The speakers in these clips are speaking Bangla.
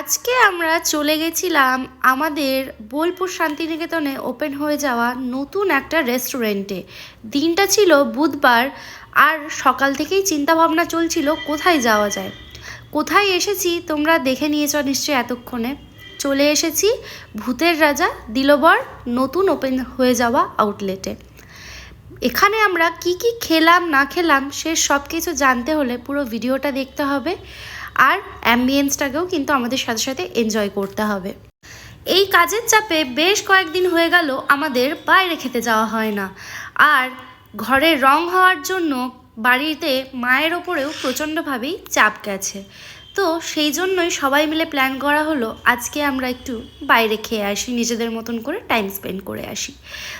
আজকে আমরা চলে গেছিলাম আমাদের বোলপুর শান্তিনিকেতনে ওপেন হয়ে যাওয়া নতুন একটা রেস্টুরেন্টে। দিনটা ছিল বুধবার আর সকাল থেকেই চিন্তা ভাবনা চলছিল কোথায় যাওয়া যায়। কোথায় এসেছি তোমরা দেখে নিয়েছ নিশ্চয়ই এতক্ষণে। চলে এসেছি ভূতের রাজা দিলবর নতুন ওপেন হয়ে যাওয়া আউটলেটে। এখানে আমরা কি কি খেলাম, না খেলাম, সে সব কিছু জানতে হলে পুরো ভিডিওটা দেখতে হবে। আর অ্যাম্বিয়েন্সটাকেও কিন্তু আমাদের সাথে সাথে এনজয় করতে হবে। এই কাজের চাপে বেশ কয়েকদিন হয়ে গেল আমাদের বাইরে খেতে যাওয়া হয় না। আর ঘরে রং হওয়ার জন্য বাড়িতে মায়ের ওপরেও প্রচণ্ডভাবেই চাপ গেছে। তো সেই জন্যই সবাই মিলে প্ল্যান করা হলো, আজকে আমরা একটু বাইরে খেয়ে আসি, নিজেদের মতন করে টাইম স্পেন্ড করে আসি।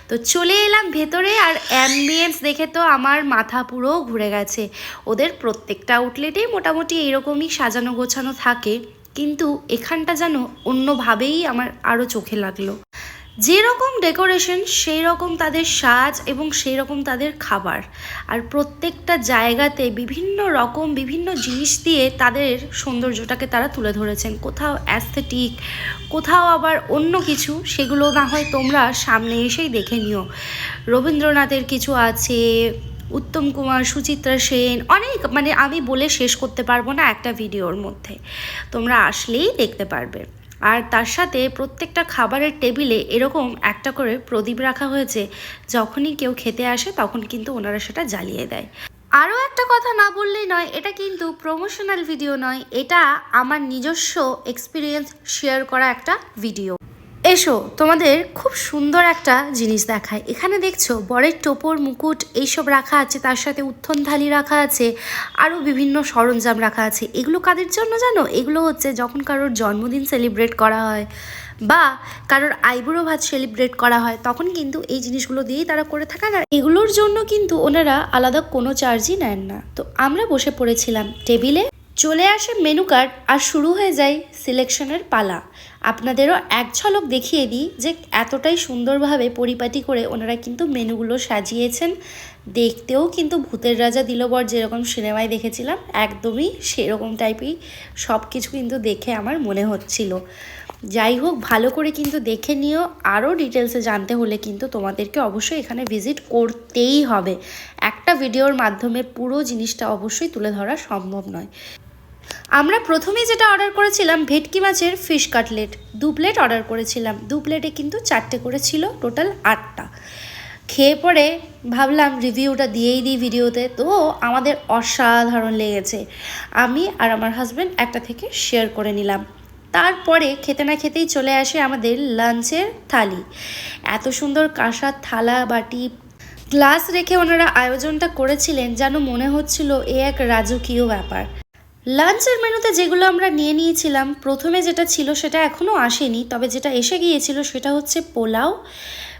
তো চলে এলাম ভেতরে আর অ্যাম্বিয়েন্স দেখে তো আমার মাথা পুরো ঘুরে গেছে। ওদের প্রত্যেকটা আউটলেটেই মোটামুটি এরকমই সাজানো গোছানো থাকে, কিন্তু এখানটা যেন অন্যভাবেই আমার আরও চোখে লাগল। যেরকম ডেকোরেশন সেই রকম তাদের সাজ এবং সেই রকম তাদের খাবার। আর প্রত্যেকটা জায়গাতে বিভিন্ন রকম বিভিন্ন জিনিস দিয়ে তাদের সৌন্দর্যটাকে তারা তুলে ধরেছেন। কোথাও অ্যাস্থেটিক কোথাও আবার অন্য কিছু, সেগুলো না হয় তোমরা সামনে এসেই দেখে নিও। রবীন্দ্রনাথের কিছু আছে, উত্তম কুমার, সুচিত্রা সেন, অনেক মানে আমি বলে শেষ করতে পারব না একটা ভিডিওর মধ্যে। তোমরা আসলেই দেখতে পারবে। আর তার সাথে প্রত্যেকটা খাবারের টেবিলে এরকম একটা করে প্রদীপ রাখা হয়েছে। যখনই কেউ খেতে আসে, তখন কিন্তু ওনারা সেটা জ্বালিয়ে দেয়। আরও একটা কথা না বললেই নয়, এটা কিন্তু প্রমোশনাল ভিডিও নয়, এটা আমার নিজস্ব এক্সপিরিয়েন্স শেয়ার করা একটা ভিডিও এসো, তোমাদের খুব সুন্দর একটা জিনিস দেখায় এখানে দেখছ, বরের টোপর, মুকুট, এইসব রাখা আছে, তার সাথে উত্থন থালি রাখা আছে আরও বিভিন্ন সরঞ্জাম রাখা আছে। এগুলো কাদের জন্য জানো? এগুলো হচ্ছে যখন কারোর জন্মদিন সেলিব্রেট করা হয় বা কারোর আইবুড়ো ভাত সেলিব্রেট করা হয়, তখন কিন্তু এই জিনিসগুলো দিয়েই তারা করে থাকেন। আর এগুলোর জন্য কিন্তু ওনারা আলাদা কোনো চার্জই নেন না। তো আমরা বসে পড়েছিলাম টেবিলে, চলে আসে মেনু কার্ড আর শুরু হয়ে যায় সিলেকশনের পালা। আপনাদেরও এক ঝলক দেখিয়ে দিই যে এতটাই সুন্দরভাবে পরিপাটি করে ওনারা কিন্তু মেনুগুলো সাজিয়েছেন। দেখতেও কিন্তু ভূতের রাজা দিলবর যেরকম সিনেমায় দেখেছিলাম, একদমই সেরকম টাইপই সব কিছু কিন্তু দেখে আমার মনে হচ্ছিল। যাই হোক, ভালো করে কিন্তু দেখে নিও। আরও ডিটেলসে জানতে হলে কিন্তু তোমাদেরকে অবশ্যই এখানে ভিজিট করতেই হবে। একটা ভিডিওর মাধ্যমে পুরো জিনিসটা অবশ্যই তুলে ধরা সম্ভব নয়। আমরা প্রথমেই যেটা অর্ডার করেছিলাম, ভেটকি মাছের ফিশ কাটলেট দু প্লেট অর্ডার করেছিলাম। দু প্লেটে কিন্তু চারটে করে ছিল টোটাল আটটা। খেয়ে পরে ভাবলাম রিভিউটা দিয়েই দিই ভিডিওতে তো আমাদের অসাধারণ লেগেছে। আমি আর আমার হাজব্যান্ড একটা থেকে শেয়ার করে নিলাম। তারপরে খেতে না খেতেই চলে আসে আমাদের লাঞ্চের থালি। এত সুন্দর কাঁসার থালা, বাটি গ্লাস রেখে ওনারা আয়োজনটা করেছিলেন, যেন মনে হচ্ছিল এ এক রাজকীয় ব্যাপার। লাঞ্চের মেনুতে যেগুলো আমরা নিয়ে নিয়েছিলাম, প্রথমে যেটা ছিল সেটা এখনও আসেনি, তবে যেটা এসে গিয়েছিল সেটা হচ্ছে পোলাও,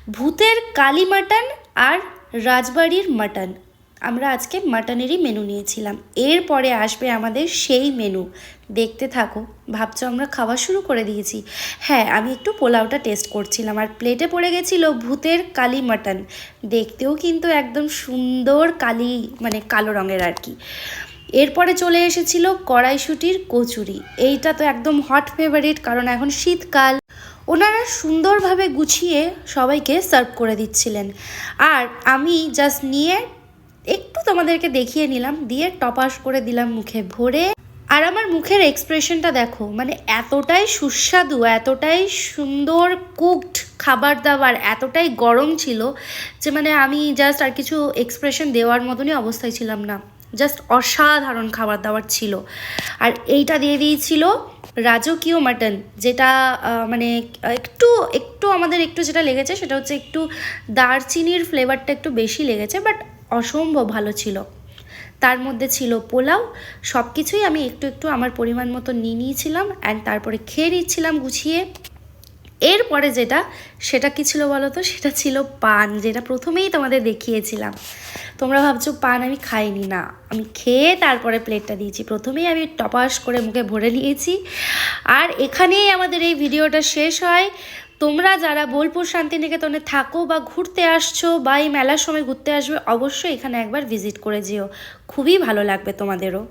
ভূতের কালি মাটন আর রাজবাড়ির মাটন। আমরা আজকে মাটনেরই মেনু নিয়েছিলাম। এরপরে আসবে আমাদের সেই মেনু। দেখতে থাকো। ভাবছ আমরা খাওয়া শুরু করে দিয়েছি। হ্যাঁ আমি একটু পোলাওটা টেস্ট করছিলাম আর প্লেটে পড়ে গেছিল ভূতের কালি মাটন। দেখতেও কিন্তু একদম সুন্দর কালি মানে কালো রঙের আর কি। এরপরে চলে এসেছিল কড়াইশুটির কচুরি। এইটা তো একদম হট ফেভারিট কারণ এখন শীতকাল। ওনারা সুন্দরভাবে গুছিয়ে সবাইকে সার্ভ করে দিচ্ছিলেন। আর আমি জাস্ট নিয়ে একটু তোমাদেরকে দেখিয়ে নিলাম, দিয়ে টপাস করে দিলাম মুখে ভরে। আর আমার মুখের এক্সপ্রেশনটা দেখো মানে এতটাই সুস্বাদু, এতটাই সুন্দর কুকড খাবার দাবার, এতটাই গরম ছিল যে মানে আমি জাস্ট আর কিছু এক্সপ্রেশন দেওয়ার মতনই অবস্থায় ছিলাম না। জাস্ট অসাধারণ খাবার দাবার ছিল। আর এইটা দিয়ে দিয়েছিল রাজকীয় মাটন, যেটা মানে একটু একটু আমাদের একটু যেটা লেগেছে সেটা হচ্ছে একটু দারচিনির ফ্লেভারটা একটু বেশি লেগেছে বাট অসম্ভব ভালো ছিল। তার মধ্যে ছিল পোলাও সব কিছুই আমি একটু একটু আমার পরিমাণ মতো নিয়ে নিয়েছিলাম অ্যান্ড তারপরে খেয়ে নিচ্ছিলাম গুছিয়ে। এরপরে যেটা, সেটা কি ছিল বলো তো সেটা ছিল পান, যেটা প্রথমেই তোমাদের দেখিয়েছিলাম। তোমরা ভাবছ, পান আমি খাইনি। না, আমি খেয়ে তারপরে প্লেটটা দিয়েছি। প্রথমেই আমি টপাস করে মুখে ভরে নিয়েছি। আর এখানেই আমাদের এই ভিডিওটা শেষ হয়। তোমরা যারা বোলপুর শান্তিনিকেতনে থাকো বা ঘুরতে আসছো বা এই মেলার সময় ঘুরতে আসবে, অবশ্যই এখানে একবার ভিজিট করে যেও। খুবই ভালো লাগবে তোমাদেরও।